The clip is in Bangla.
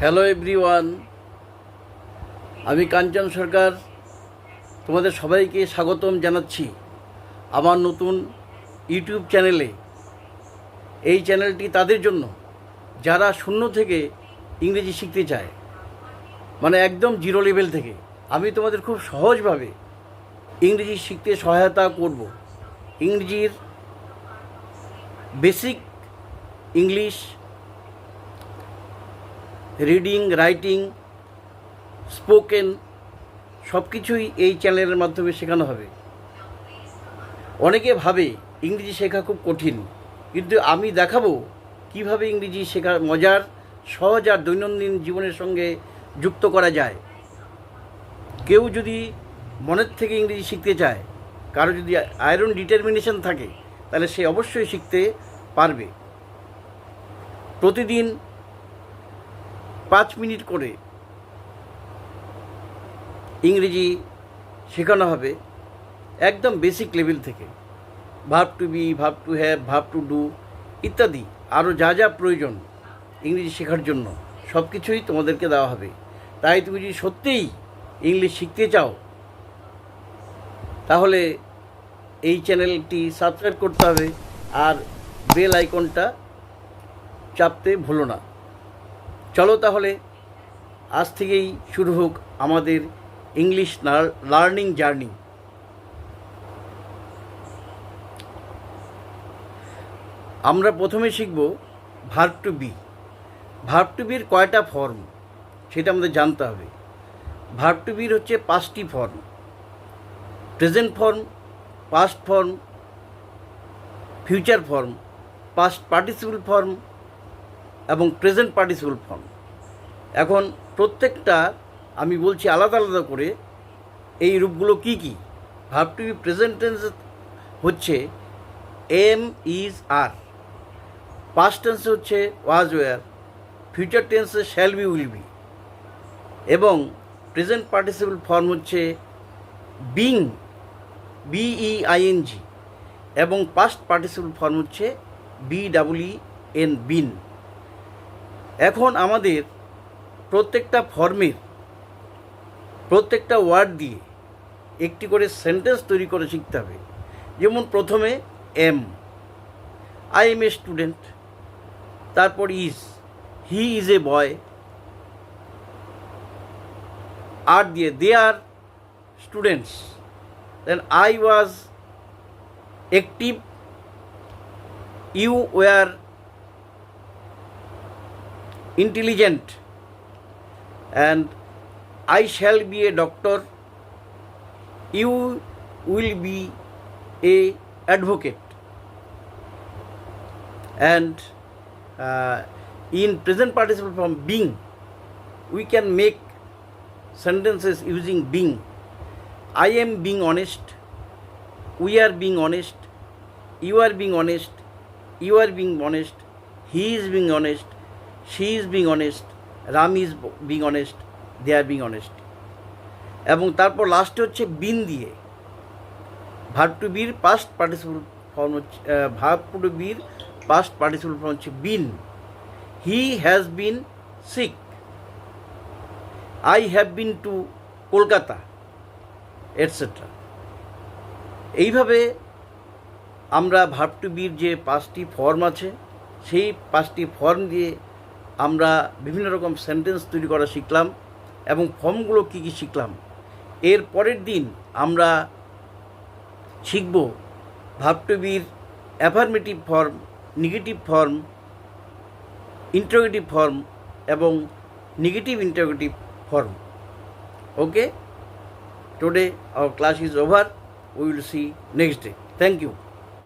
হ্যালো এভরিওয়ান আমি কাঞ্চন সরকার। তোমাদের সবাইকে স্বাগতম জানাচ্ছি আমার নতুন ইউটিউব চ্যানেলে। এই চ্যানেলটি তাদের জন্য, যারা শূন্য থেকে ইংরেজি শিখতে চায় মানে একদম জিরো লেভেল থেকে। আমি তোমাদের খুব সহজভাবে ইংরেজি শিখতে সহায়তা করব। ইংরেজির basic English reading, writing, spoken সব কিছুই এই চ্যানেলের মাধ্যমে শেখানো হবে। অনেকে ভাবে ইংরেজি শেখা খুব কঠিন, কিন্তু আমি দেখাবো কীভাবে ইংরেজি শেখা মজার, সহজ আর দৈনন্দিন জীবনের সঙ্গে যুক্ত করা যায়। কেউ যদি মনের থেকে ইংরেজি শিখতে চায়, কারও যদি আয়রন ডিটারমিনেশন থাকে, তাহলে সে অবশ্যই শিখতে পারবে। প্রতিদিন পাঁচ মিনিট করে ইংরেজি শেখানো হবে একদম বেসিক লেভেল থেকে। Verb to be verb to have verb to do ইত্যাদি। আরও যা যা প্রয়োজন ইংরেজি শেখার জন্য সব কিছুই তোমাদেরকে দেওয়া হবে। তাই তুমি যদি সত্যিই ইংলিশ শিখতে চাও, তাহলে এই চ্যানেলটি সাবস্ক্রাইব করতে হবে আর বেল আইকনটা চাপতে ভুলো না। চলো তাহলে, আজ থেকেই শুরু হোক আমাদের ইংলিশ লার্নিং জার্নি আমরা প্রথমে শিখব verb to be verb to বির কয়টা ফর্ম সেটা আমাদের জানতে হবে। ভার্ব টু বির হচ্ছে পাঁচটি form present form past form future form past participle form এবং প্রেজেন্ট পার্টিসিপল ফর্ম এখন প্রত্যেকটা আমি বলছি আলাদা আলাদা করে এই রূপগুলো কি কি? Verb to be present tense হচ্ছে am is are past tense হচ্ছে ওয়াজ ওয়ার ফিউচার টেন্সে শ্যাল বি উইল বি এবং প্রেজেন্ট পার্টিসিপল ফর্ম হচ্ছে being B E I N G এবং পাস্ট পার্টিসিপল ফর্ম হচ্ছে বি ডাব্লিউ এন বিন এখন আমাদের প্রত্যেকটা ফর্মের প্রত্যেকটা ওয়ার্ড দিয়ে একটি করে সেন্টেন্স তৈরি করে শিখতে হবে। যেমন প্রথমে am I am a student তারপর is he is a boy are দিয়ে they are students then I was active you were intelligent and I shall be a doctor, you will be a advocate. And uh, in present participle form being, we can make sentences using being. I am being honest, we are being honest, you are being honest, you are being honest, he is being honest, she is being honest, Ram is being honest, they are being honest. এবং তারপর লাস্টে হচ্ছে বিন দিয়ে। ভার্ব টু বির পাস্ট পার্টিসিপল ফর্ম হচ্ছে ভার্ব টু বির পাস্ট পার্টিসিপল ফর্ম হচ্ছে been. He has been sick I have been to Kolkata etcetera এইভাবে আমরা ভার্ব টু বির যে পাঁচটি ফর্ম আছে সেই পাঁচটি ফর্ম দিয়ে আমরা বিভিন্ন রকম সেন্টেন্স তৈরি করা শিখলাম এবং ফর্মগুলো কী কী শিখলাম। এর পরের দিন আমরা শিখব ভাবটবির affirmative form negative form interrogative form এবং negative interrogative form okay today our class is over we will see next day thank you